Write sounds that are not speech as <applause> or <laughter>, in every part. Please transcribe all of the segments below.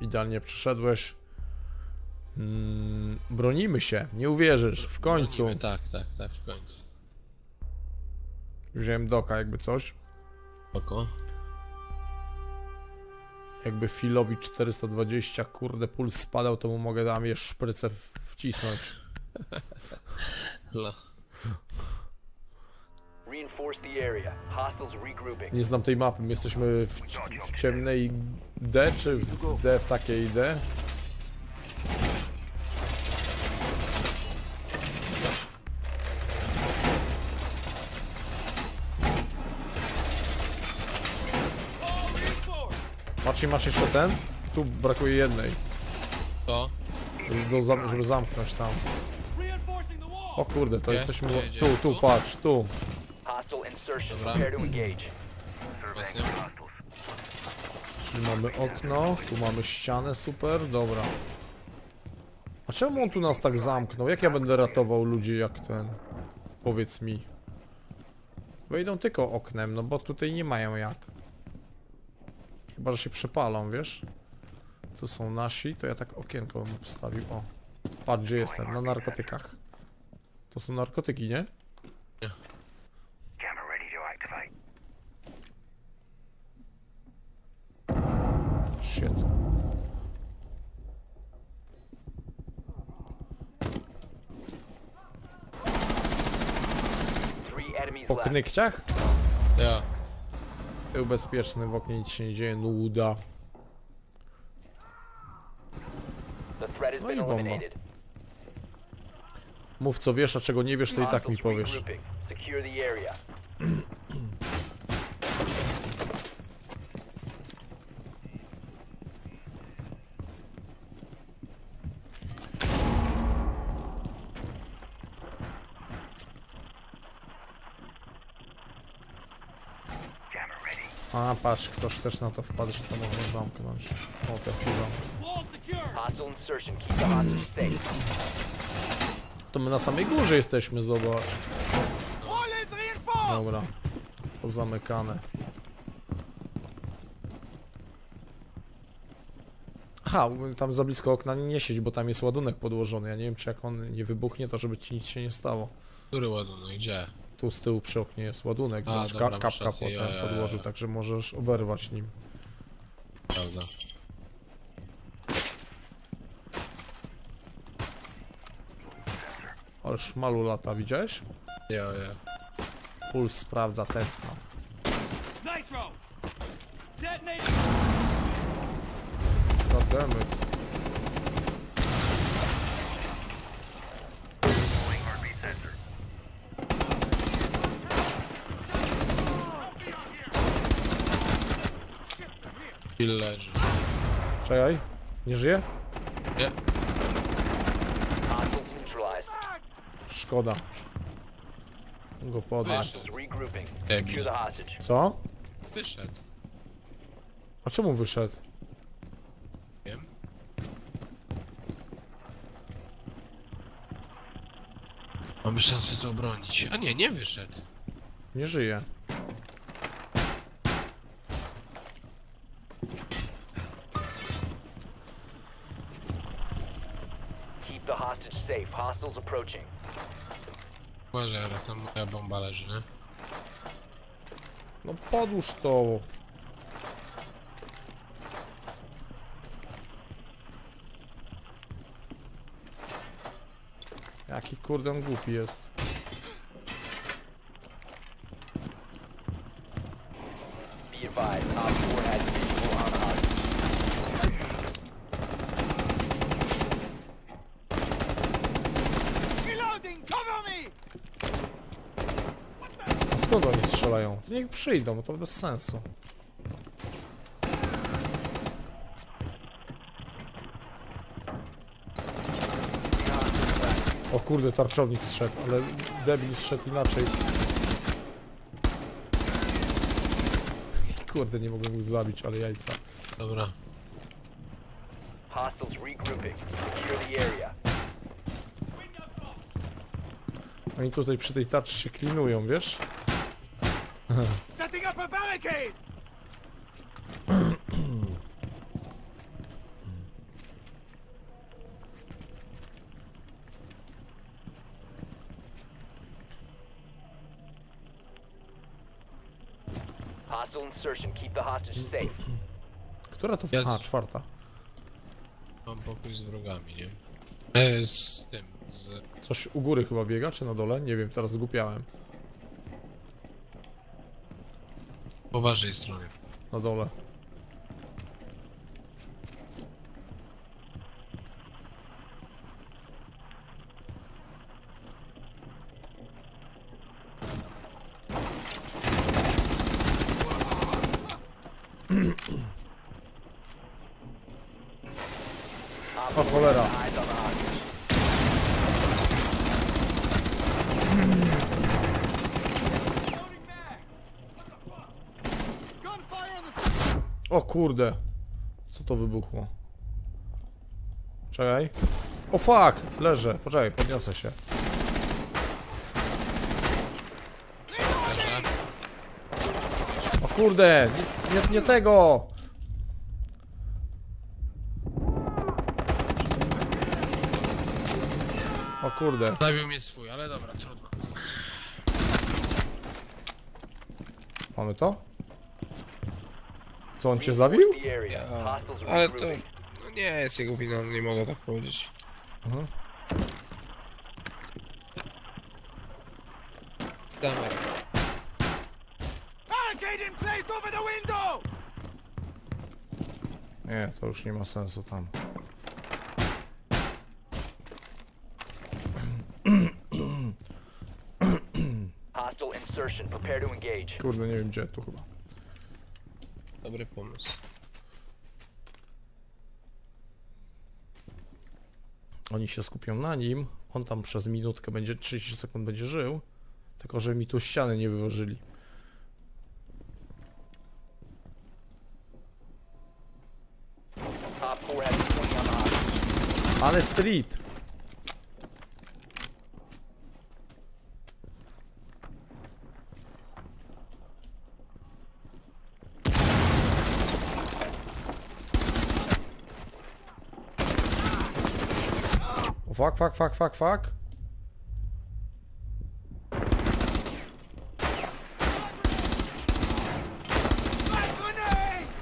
Idealnie przyszedłeś. Mm, bronimy się, nie uwierzysz, w końcu. Bronimy, Tak, tak, tak, w końcu. Wziąłem doka, jakby coś. Spoko. Jakby Filowi 420, kurde, puls spadał, to mu mogę tam jeszcze szprycę wcisnąć. <laughs> No. Nie znam tej mapy, my jesteśmy w, w ciemnej D, czy w D w takiej D? Macie, masz jeszcze ten? Tu brakuje jednej, To? do, zam- żeby zamknąć tam. O kurde, to Gdzie? jesteśmy... Tu, Tu? patrz, tu. Dobra. Czyli mamy okno, tu mamy ścianę, super, dobra. A czemu on tu nas tak zamknął? Jak ja będę ratował ludzi jak ten? Powiedz mi. Wejdą tylko oknem, no bo tutaj nie mają jak. Chyba, że się przepalą, wiesz? Tu są nasi, to ja tak okienko bym postawił, o. Patrz, gdzie jestem, na narkotykach. To są narkotyki, nie? Knykciach? Ja. Był bezpieczny, w oknie nic się nie dzieje, nuda. Has No i bomba. Mów co wiesz, a czego nie wiesz, to i tak mi powiesz. regrouping. Secure the area. Camera ready. A patrz, ktoś też na to wpadł, że to można zamknąć. O, te safe. To my na samej górze jesteśmy, zobacz. Dobra. Pozamykane. Aha, tam za blisko okna nie siedź, bo tam jest ładunek podłożony. Ja nie wiem, czy jak on nie wybuchnie, to żeby ci nic się nie stało. Który ładunek? Gdzie? Tu z tyłu przy oknie jest ładunek, A, zobacz, dobra, ka masz kapka rację, potem ja, ja, ja. podłożył, także możesz oberwać nim. Prawda. Ale szmalu lata, widziałeś? Ja, ja. Puls sprawdza tętno. Nitro! Goddammit. Bill leży. Czekaj, nie żyje? Nie. Hostiles neutralized. Szkoda. Go podnieść. Hostiles regrouping. Debil. Secure the hostage. Co? Wyszedł. A czemu wyszedł? Wiem. Mamy szansę to obronić. A nie, nie wyszedł. Nie żyje. Keep the hostage safe. Hostiles approaching. Uważaj, ale tam moja bomba leży, nie? No podłóż to. Jaki kurde on głupi jest. Be advised. Op 4 has visual on hostage. Reloading! Cover me! A niech przyjdą, to bez sensu. O kurde, tarczownik zszedł, ale debil zszedł inaczej. <laughs> Kurde, nie mogłem go zabić, ale jajca. Dobra. Hostiles regrouping. Secure the area. Oni tutaj przy tej tarczy się klinują, wiesz? Setting up a barricade! Hostile insertion. Keep the safe. Która to... Jest. Czwarta. Mam pokój z wrogami, nie? E, z tym, z... Coś u góry chyba biega, czy na dole? Nie wiem, teraz zgupiałem. Po waszej stronie. Na dole. <clears throat> O cholera. Eyes on the hostage. Loading mag. Gunfire on the O kurde. Co to wybuchło? Czekaj. O fuck! Leżę. Poczekaj, podniosę się. O kurde! Nie, nie, nie tego! O kurde. Zabił mnie swój, ale dobra, trudno. Mamy to? Co, on cię zabił? Ja, ale to... No nie jest jego wina, nie mogę tak powiedzieć. Mhm. Damy. barricade in place over the window. Nie, to już nie ma sensu tam. Hostile insertion. Prepare to engage. Kurde, nie wiem gdzie tu chyba. Dobry pomysł. Oni się skupią na nim. On tam przez minutkę będzie, 30 sekund będzie żył. Tylko, że mi tu ściany nie wyważyli. Top 4 has 20 on the hostage. Ale street! O fuck, fuck, fuck, fuck, fuck.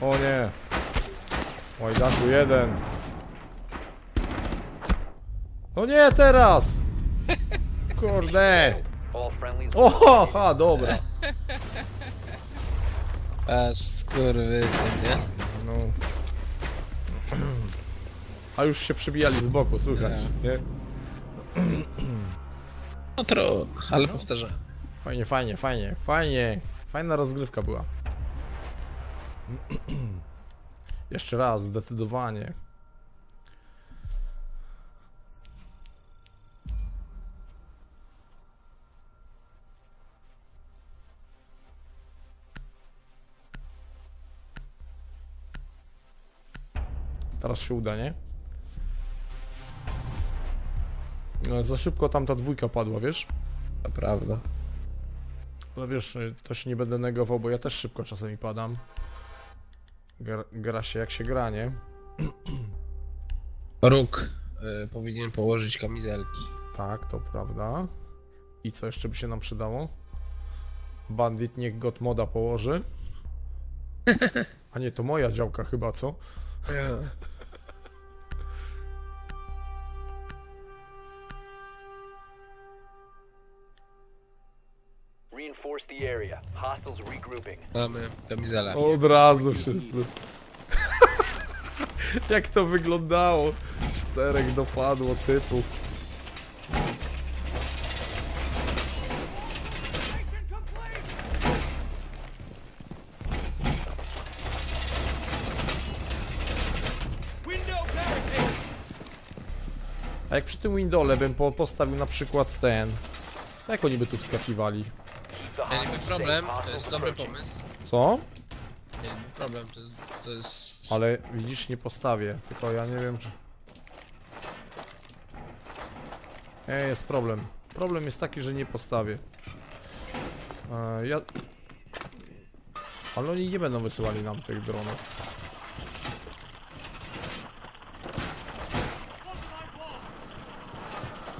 O nie. Łajdaku jeden. No nie teraz! Kurde! All friendlies. O, ha, dobra. Aż skurwysyn, nie? No. A już się przebijali z boku, słychać, nie? No trudno, ale powtarzam. Fajnie, fajnie, fajnie, fajnie. Fajna rozgrywka była. <clears throat> Jeszcze raz, zdecydowanie. Teraz się uda, nie? Za szybko tam ta dwójka padła, wiesz? To prawda. Ale wiesz, y, też nie będę negował, bo ja też szybko czasami padam. Gra, gra się jak się gra, nie? <clears throat> Róg y, powinien położyć kamizelki. Tak, to prawda. I co jeszcze by się nam przydało? Bandit niech God moda położy. <laughs> A nie, to moja działka chyba, co? Reinforce area. Hostiles regrouping. Mamy kamizelę. Od razu wszyscy. <laughs> jak to wyglądało? Czterech dopadło typów. A jak przy tym Windole bym po, postawił na przykład ten... to Jak oni by tu wskakiwali? Nie safe. problem, to jest dobry pomysł. Co? Nie wiem, problem, to jest... To jest... Ale widzisz, nie postawię, tylko ja nie wiem czy... Nie, jest problem. Problem jest taki, że nie postawię. E, ja... Ale oni nie będą wysyłali nam tych dronów.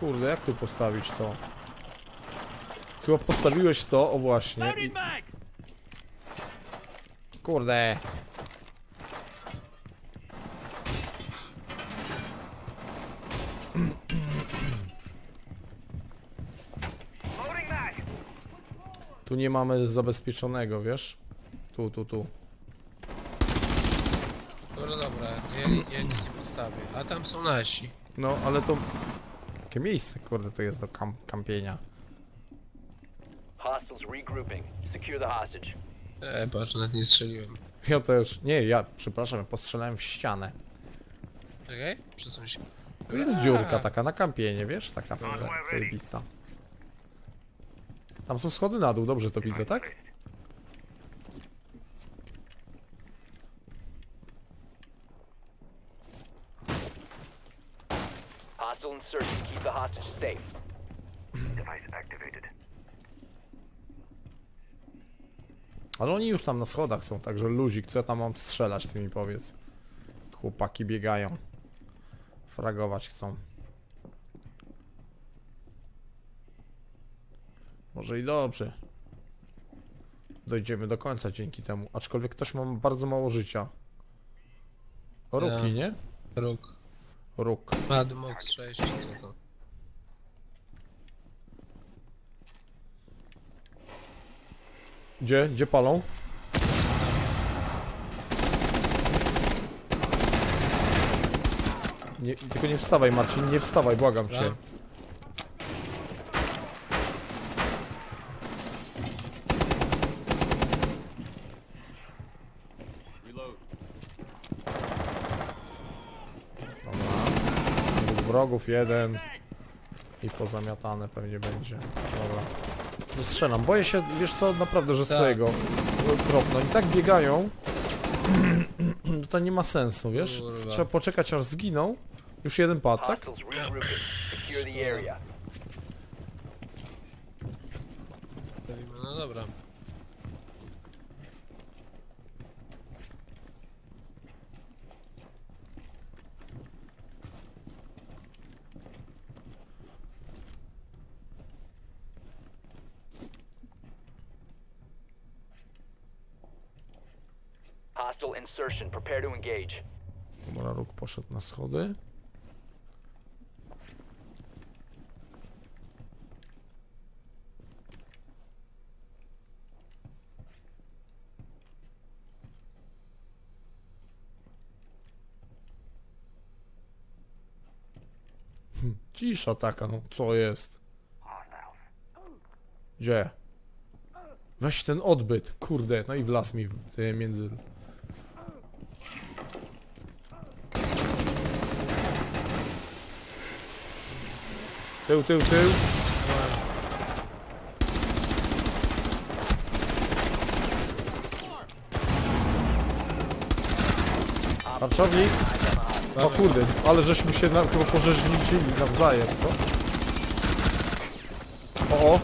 Kurde, jak tu postawić to? Chyba postawiłeś to, o właśnie. I. Kurde. Tu nie mamy zabezpieczonego, wiesz? Tu, tu, tu. Dobra, dobra, ja, ja nic nie postawię. A tam są nasi. No, ale to... Jakie miejsce, kurde, to jest do kam kampienia. Hostiles regrouping. Secure the hostage. E, patrz, nawet nie strzeliłem. Ja też. Nie, ja, przepraszam, ja postrzelałem w ścianę. Czekaj, przesuń się. Tu jest dziurka taka na kampienie, wiesz? Taka fajna, zajebista. Tam są schody na dół, dobrze to widzę, tak? Hostile insertion. Keep the hostage safe. Device activated. Ale oni już tam na schodach są, także luzik, co ja tam mam strzelać, ty mi powiedz. Chłopaki biegają. Fragować chcą. Może i dobrze. Dojdziemy do końca dzięki temu. Aczkolwiek ktoś ma bardzo mało życia. Ruki, Ja. nie? Róg. Róg. Mad Mox 6, co to? Gdzie? Gdzie palą? Nie, tylko nie wstawaj Marcin, nie wstawaj, błagam cię. Dobra. Dobra. Wrogów, jeden. I pozamiatane pewnie będzie. Dobra. Strzelam, boję się, wiesz co, naprawdę, że Tak. swojego kropno. I tak biegają. <clears throat> No to nie ma sensu, wiesz? Kurwa. Trzeba poczekać aż zginą. Już jeden padł, tak? Hostiles regrouping. Secure the area. Mówimy, No dobra. Hostile insertion. Prepare to engage. Dobra, róg poszedł na schody. Hm, Cisza taka, no co jest? Gdzie? Weź ten odbyt, kurde, no i mi w- ty między... Tył, tył, tył. Tarczownik. O kurde, ale żeśmy się na, chyba pożeżnili nawzajem, co? O, o.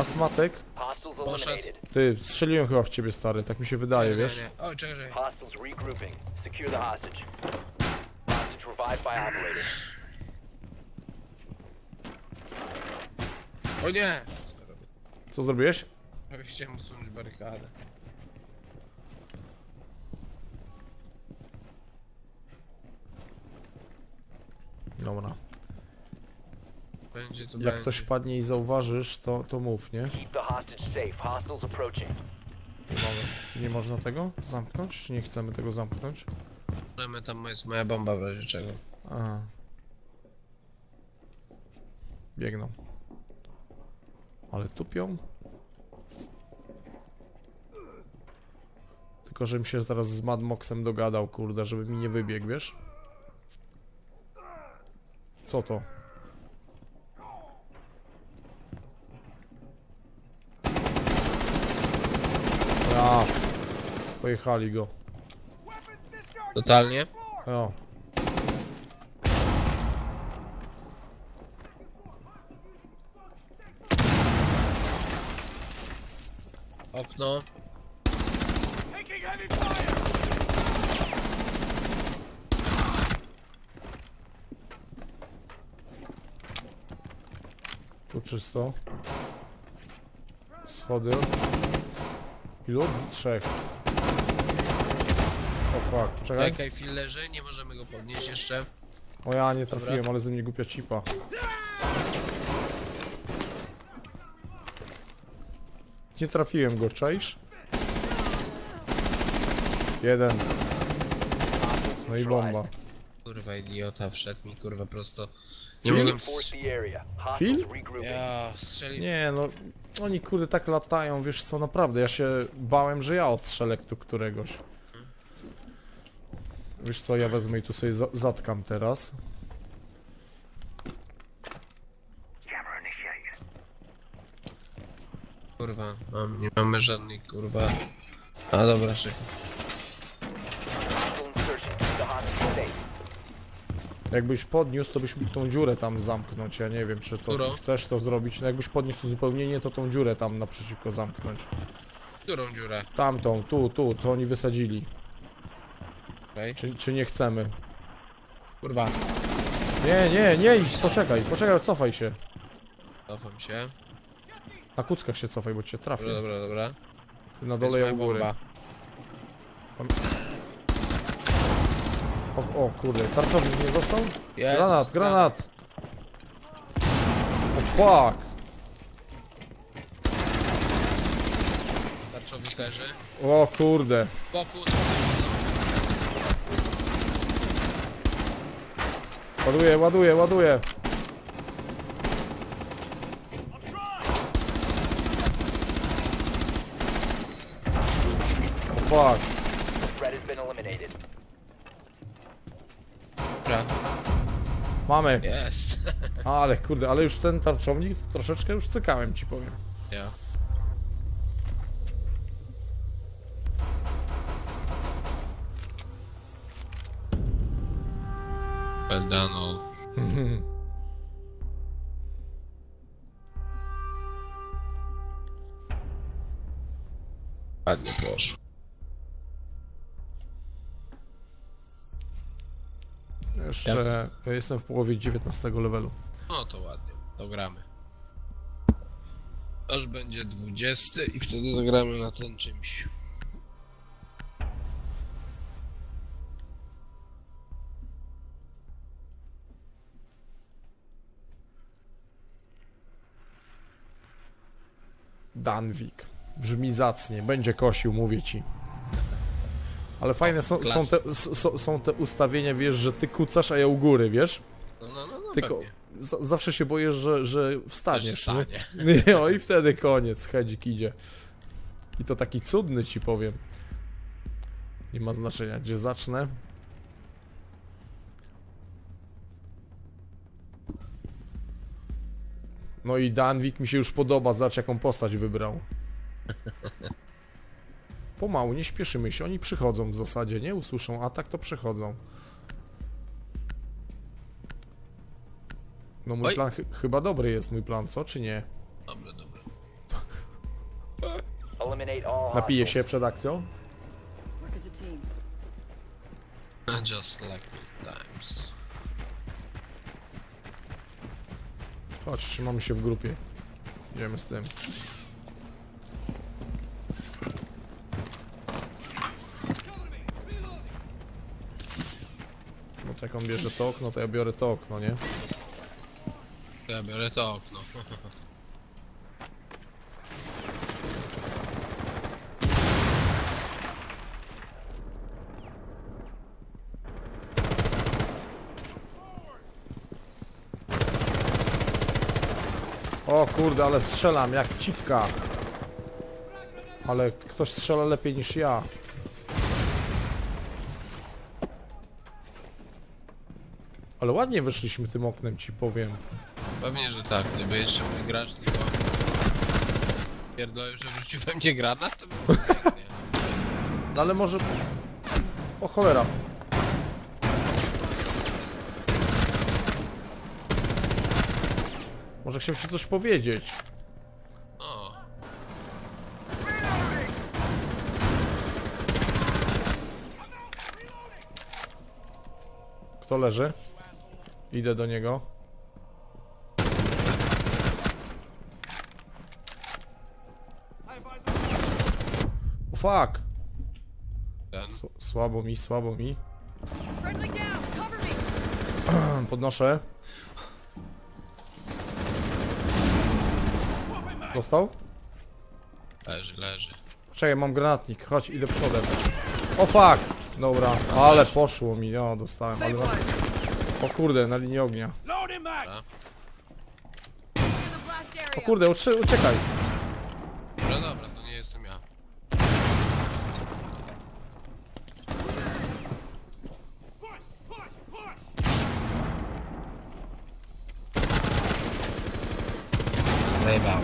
Astmatyk. Hostiles eliminated. Ty, strzeliłem chyba w ciebie, stary, tak mi się wydaje, Nie, nie, wiesz? nie. O, czekaj, czekaj. Hostiles regrouping. Secure the hostage. Hostage revived by operator. O nie! Co zrobiłeś? Chciałem usunąć barykadę. Dobra. Będzie to Jak będzie. ktoś padnie i zauważysz, to, to mów, nie? Keep the hostage safe. Hostiles approaching. Nie można tego zamknąć? Czy nie chcemy tego zamknąć? Możemy, tam jest moja bomba w razie czego. Aha. Biegną. Ale tupią? Tylko, żebym się zaraz z Mad Moxem dogadał, kurde, żeby mi nie wybiegł, wiesz? Co to? Ja. Pojechali go. Totalnie? O. Okno. Tu czysto. Schody. Ilu? Trzech. O fuck, czekaj. Czekaj, chwilę leży, nie możemy go podnieść jeszcze. O ja nie trafiłem, ale ze mnie głupia cipa. Nie trafiłem go, czaisz? Jeden. No i bomba. Kurwa, idiota, wszedł mi kurwa prosto. Nie mogłem... S- area. Phil? Ja strzelił... Nie no, oni kurde tak latają, wiesz co, naprawdę, ja się bałem, że ja odstrzelę tu któregoś. Wiesz co, ja wezmę i tu sobie za zatkam teraz. Kurwa, mam, nie mamy żadnej kurwa... A dobra, czekaj. Jakbyś podniósł, to byś mógł tą dziurę tam zamknąć, ja nie wiem, czy to Którą? chcesz to zrobić. No jakbyś podniósł uzupełnienie, to tą dziurę tam naprzeciwko zamknąć. Którą dziurę? Tamtą, tu, tu, co oni wysadzili. Okej. Czy, czy nie chcemy? Kurwa, Nie, nie, nie idź, poczekaj, poczekaj, cofaj się. cofam się. Na kuckach się cofaj, bo cię Dobra, trafię. dobra, dobra. Ty na dole, ja u góry. bomba. O, o kurde, tarczownik nie dostał? Jezus, Granat, granat! O fuck! Tarczownik leży. O kurde. Boku, Ładuję, ładuję, ładuję. Fuck. Threat has been eliminated. dobra. Mamy. Jest. <laughs> Ale kurde, ale już ten tarczownik to troszeczkę już cykałem ci powiem. ja. Well done all. <laughs> Ładnie poszło. Jeszcze ja jestem w połowie 19 levelu. No to ładnie, to gramy. Aż będzie 20 i wtedy zagramy na ten czymś. Danwik. Brzmi zacnie, będzie kosił, mówię ci. Ale fajne są, są, te, s- s- są te ustawienia, wiesz, że ty kucasz, a ja u góry, wiesz? No, no, no, no Tylko pewnie. za, zawsze się boję, że, że wstaniesz, wstanie. <laughs> nie? No i wtedy koniec, hedzik idzie. I to taki cudny ci powiem. Nie ma znaczenia, gdzie zacznę. No i Danwik mi się już podoba, zobacz jaką postać wybrał. <laughs> Pomału, nie śpieszymy się, oni przychodzą w zasadzie, nie? Usłyszą atak, to przychodzą. No mój Oj. plan chy- chyba dobry jest mój plan, co? Czy nie? Dobra, dobra. Hostiles. się przed akcją? Work as a team. Just like good times. Chodź, trzymamy się w grupie. Idziemy z tym. Jak on bierze to okno, to ja biorę to okno, nie? To ja biorę to okno. O kurde, ale strzelam jak cipka. Ale ktoś strzela lepiej niż ja. Ale ładnie weszliśmy tym oknem, ci powiem. Pewnie, że tak. Gdyby jeszcze mój gracz tylko... Pierdolę, że wrzucił we mnie granat, to by było pięknie. No ale może... O cholera. Może chciał ci coś powiedzieć. O, Kto leży? Idę do niego. fuck! Ten. S słabo mi, słabo mi. <clears throat> Podnoszę. Dostał? Leży, leży. Czekaj, mam granatnik. Chodź, idę przodem. O fuck! Dobra, ale poszło mi. O, dostałem. Ale. O kurde, na linii ognia. Dobra. O kurde, ucie uciekaj. Dobra, dobra, to nie jestem ja. Zajebał.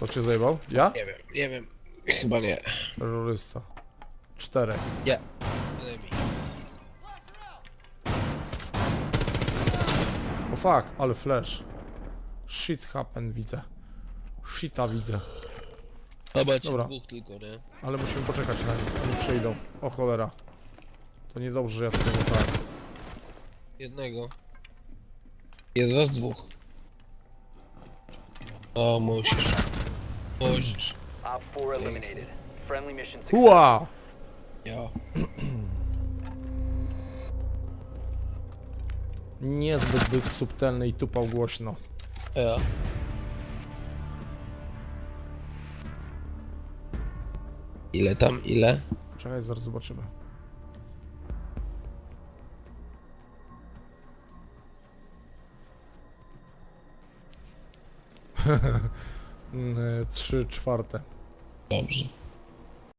Co cię zajebał? Ja? Nie wiem, nie wiem. Chyba nie. Terrorysta. Czterech. Nie. Fuck, ale flash. Shit happen widzę. Shita widzę. Chyba ci Dobra. dwóch tylko, nie? Ale musimy poczekać na nich. Oni przyjdą. O cholera. To niedobrze, że ja tutaj zostałem. Jednego. Jest was dwóch. O, musisz. Musisz. Op 4 eliminated. Friendly mission success. Hua! Ja. Niezbyt był subtelny i tupał głośno. Ja. Ile tam, ile? Czekaj, zaraz zobaczymy. <laughs> Trzy czwarte. Dobrze.